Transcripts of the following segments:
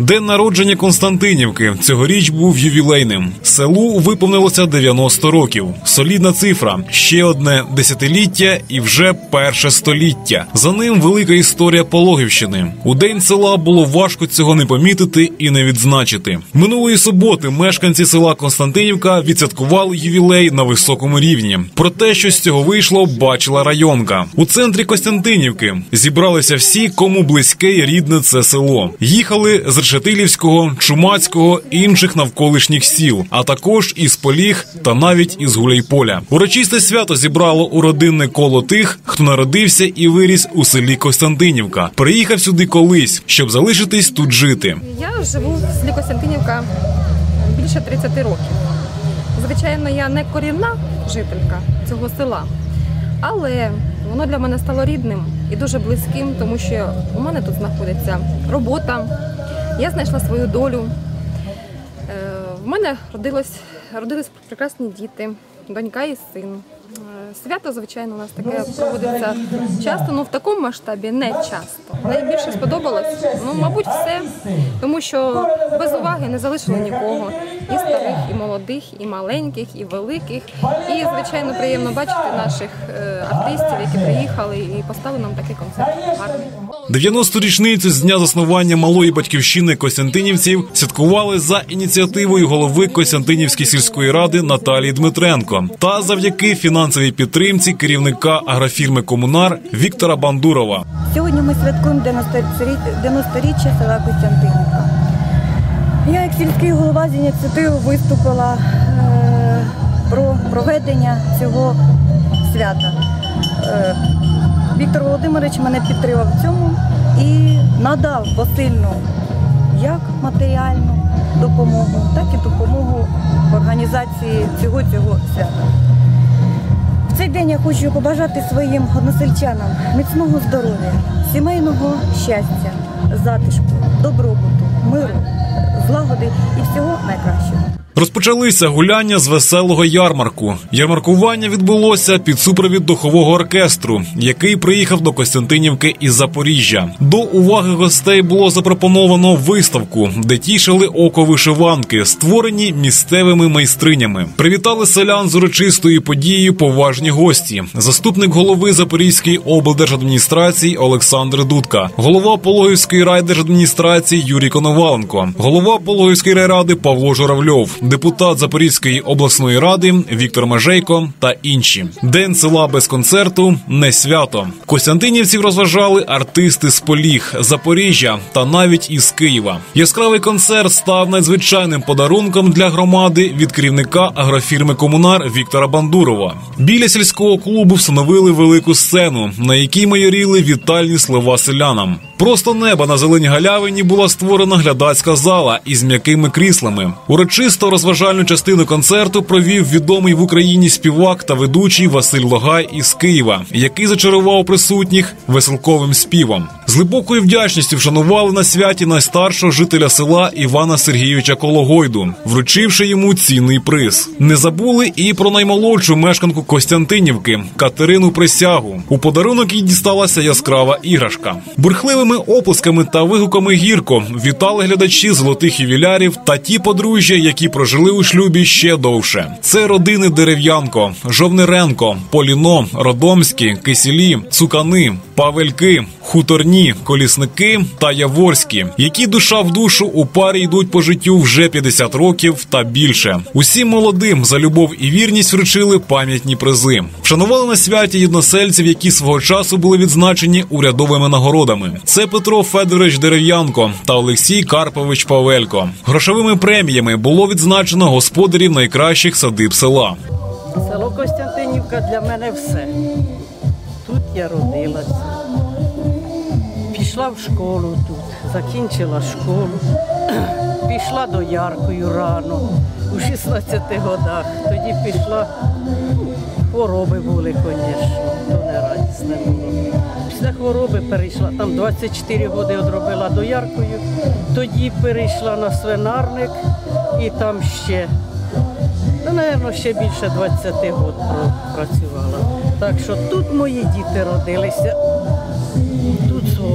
День народження Константинівки цьогоріч був ювілейним. Селу виповнилося 90 років. Солідна цифра, ще одне десятиліття і вже перше століття. За ним велика історія Пологівщини. У день села було важко цього не помітити і не відзначити. Минулої суботи мешканці села Константинівка відсвяткували ювілей на високому рівні. Про те, що з цього вийшло, бачила районка. У центрі Костянтинівки зібралися всі, кому близьке і рідне це село. Їхали з Решетилівського, Чумацького і інших навколишніх сіл, а також із Поліг та навіть із Гуляйполя. Урочисте свято зібрало у родинне коло тих, хто народився і виріс у селі Костянтинівка. Приїхав сюди колись, щоб залишитись тут жити. Я живу в селі Костянтинівка більше 30 років. Звичайно, я не корінна жителька цього села, але воно для мене стало рідним і дуже близьким, тому що у мене тут знаходиться робота. Я знайшла свою долю. Е, В мене родилось, родились прекрасні діти, донька і син. Свято, звичайно, у нас таке проводиться часто, але в такому масштабі не часто. Найбільше сподобалось, ну, мабуть, все, тому що без уваги не залишили нікого. І старих, і молодих, і маленьких, і великих. І, звичайно, приємно бачити наших е, артистів, які приїхали і поставили нам такий концерт гарний. 90-ту річницю з дня заснування малої батьківщини Костянтинівців святкували за ініціативою голови Костянтинівської сільської ради Наталії Дмитренко та завдяки фінансовій підтримці керівника агрофірми Комунар Віктора Бандурова. Сьогодні ми святкуємо 90-річчя 90-річчя села Костянтинівка. Я як сільський голова з ініціативою виступила е, про проведення цього свята. Е, Віктор Володимирович мене підтримав в цьому і надав посильну як матеріальну допомогу, так і допомогу в організації цього цього свята. Цей день я хочу побажати своїм односельчанам міцного здоров'я, сімейного щастя, затишку, добробуту, миру, злагоди і всього найкращого. Розпочалися гуляння з веселого ярмарку. Ярмаркування відбулося під супровід духового оркестру, який приїхав до Костянтинівки із Запоріжжя. До уваги гостей було запропоновано виставку, де тішили око вишиванки, створені місцевими майстринями. Привітали селян з урочистою подією поважні гості. Заступник голови Запорізької облдержадміністрації Олександр Дудка, голова Пологівської райдержадміністрації Юрій Коноваленко, голова Пологівської райради Павло Журавльов, депутат Запорізької обласної ради Віктор Межейко та інші. День села без концерту не свято. Костянтинівців розважали артисти з Поліг, Запоріжжя та навіть із Києва. Яскравий концерт став надзвичайним подарунком для громади від керівника агрофірми Комунар Віктора Бандурова. Біля сільського клубу встановили велику сцену, на якій майоріли вітальні слова селянам. Просто неба на зеленій галявині була створена глядацька зала із м'якими кріслами. Урочисто розважальну частину концерту провів відомий в Україні співак та ведучий Василь Логай із Києва, який зачарував присутніх веселковим співом. З глибокою вдячністю вшанували на святі найстаршого жителя села Івана Сергійовича Кологойду, вручивши йому цінний приз. Не забули і про наймолодшу мешканку Костянтинівки Катерину Присягу. У подарунок їй дісталася яскрава іграшка. Бурхливими оплесками та вигуками гірко вітали глядачі золотих ювілярів та ті подружжя, які прожили у шлюбі ще довше. Це родини Дерев'янко, Жовниренко, Поліно, Родомські, Кисілі, Цукани, Павельки, Хуторні, Колісники та Яворські, які душа в душу у парі йдуть по життю вже 50 років та більше. Усім молодим за любов і вірність вручили пам'ятні призи. Вшанували на святі єдносельців, які свого часу були відзначені урядовими нагородами. Це Петро Федорович Дерев'янко та Олексій Карпович Павелько. Грошовими преміями було відзначено господарів найкращих садиб села. Село Костянтинівка для мене все. Тут я родилася. Пішла в школу тут, закінчила школу, пішла до Яркою рано, у 16 годах. Тоді пішла, ну, хвороби були, звісно, то не радісне було. Після хвороби перейшла, там 24 роки одробила до Яркою, тоді перейшла на свинарник і там ще Ну, напевно, ще більше 20 років пропрацювала. Так що тут мої діти родилися,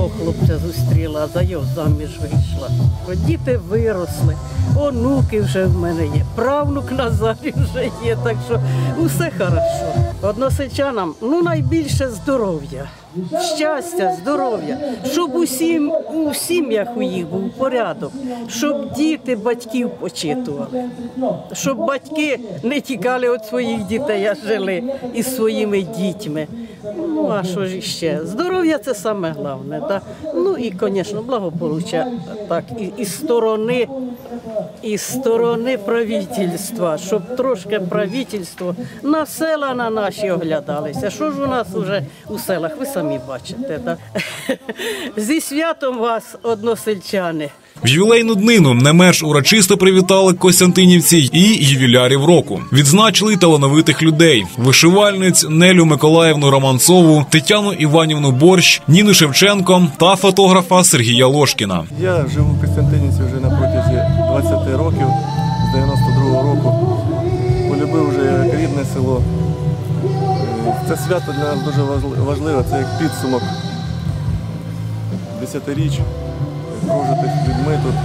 свого хлопця зустріла, за його заміж вийшла. Діти виросли, онуки вже в мене є, правнук на залі вже є, так що усе хорошо. Односельчанам ну найбільше здоров'я, щастя, здоров'я, щоб усім у сім'ях у їх був порядок, щоб діти батьків почитували, щоб батьки не тікали від своїх дітей, а жили із своїми дітьми. Ну а що ж іще? Здоров'я це саме головне. Так? Ну і, звісно, благополуччя так, і, і сторони, і сторони правительства, щоб трошки правительство на села на наші оглядалися. Що ж у нас вже у селах, ви самі бачите. Так? Зі святом вас, односельчани. В ювілейну днину не менш урочисто привітали костянтинівці і ювілярів року. Відзначили талановитих людей: вишивальниць Нелю Миколаївну Романцову, Тетяну Іванівну Борщ, Ніну Шевченко та фотографа Сергія Лошкіна. Я живу в Костянтинівці вже 20 років, з 92-го року. Полюбив вже як рідне село. Е, Це свято для нас дуже важливе, це як підсумок десятиріч прожитих людьми тут.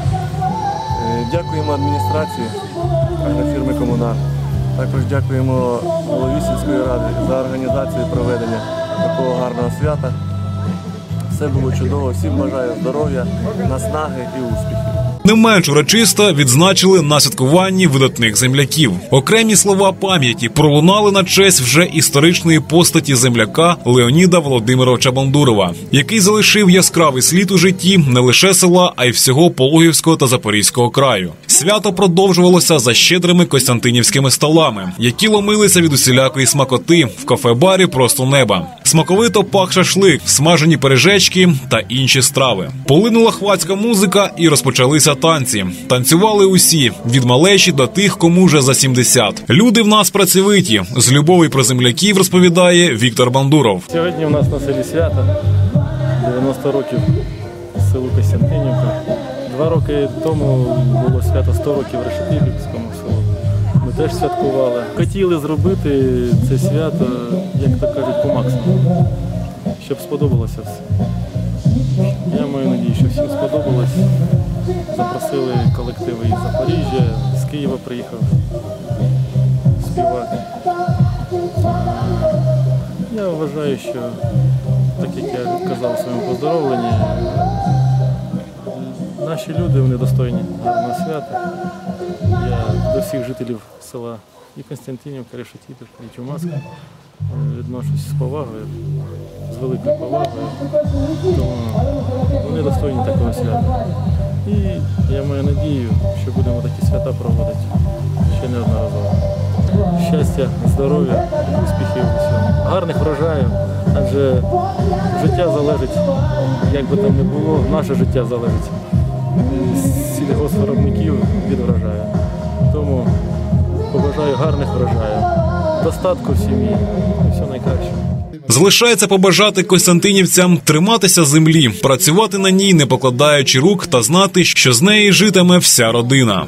Е, Дякуємо адміністрації агрофірми Комунар. Також дякуємо голові сільської ради за організацію проведення такого гарного свята. Все було чудово, всім бажаю здоров'я, наснаги і успіхів. Не менш урочисто відзначили на святкуванні видатних земляків. Окремі слова пам'яті пролунали на честь вже історичної постаті земляка Леоніда Володимировича Бандурова, який залишив яскравий слід у житті не лише села, а й всього Пологівського та Запорізького краю. Свято продовжувалося за щедрими костянтинівськими столами, які ломилися від усілякої смакоти в кафе-барі просто неба. Смаковито пах шашлик, смажені пережечки та інші страви. Полинула хвацька музика і розпочалися танці. Танцювали усі від малечі до тих, кому вже за 70. Люди в нас працьовиті. З любові про земляків розповідає Віктор Бандуров. Сьогодні у нас на селі свято 90 років селу Костянтинівка. Два роки тому було свято 100 років Решетилівському селу. Ми теж святкували. Хотіли зробити це свято, як то кажуть, по максимуму, щоб сподобалося все. Я маю надію, що всім сподобалось. Запросили колективи із Запоріжжя, з Києва приїхав співати. Я вважаю, що так як я казав у своєму поздоровленні, наші люди вони достойні гарного свята. Я до всіх жителів села і Константинівка, Решетівка, і Чумаска е, відношусь з повагою, з великою повагою. Тому вони достойні такого свята. І я маю надію, що будемо такі свята проводити ще неодноразово. Щастя, здоров'я, успіхів у всьому. Гарних врожаїв, адже життя залежить, як би там не було, наше життя залежить сільгоспвиробників від врожаю. Тому побажаю гарних врожаїв, достатку в сім'ї і все найкраще. Залишається побажати костянтинівцям триматися землі, працювати на ній, не покладаючи рук, та знати, що з неї житиме вся родина.